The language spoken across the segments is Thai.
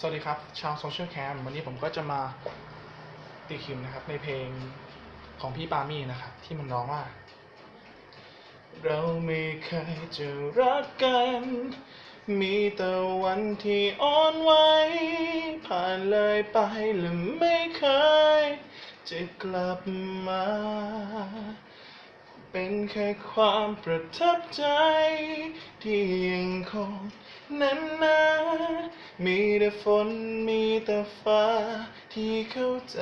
สวัสดีครับ ชาวโซเชียลแคมวันนี้ผมก็จะมาตีคิมนะครับ ในเพลงของพี่ปามี่นะครับ ที่มันร้องว่า เราไม่เคยจะรักกัน มีแต่วันที่อ่อนไหวผ่านเลยไปและไม่เคย จะกลับมา เป็นแค่ความประทับใจ ที่ยังคงนั้นนะ มีแต่ฝนมีแต่ฟ้าที่เข้าใจ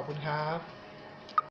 อบคุณครับ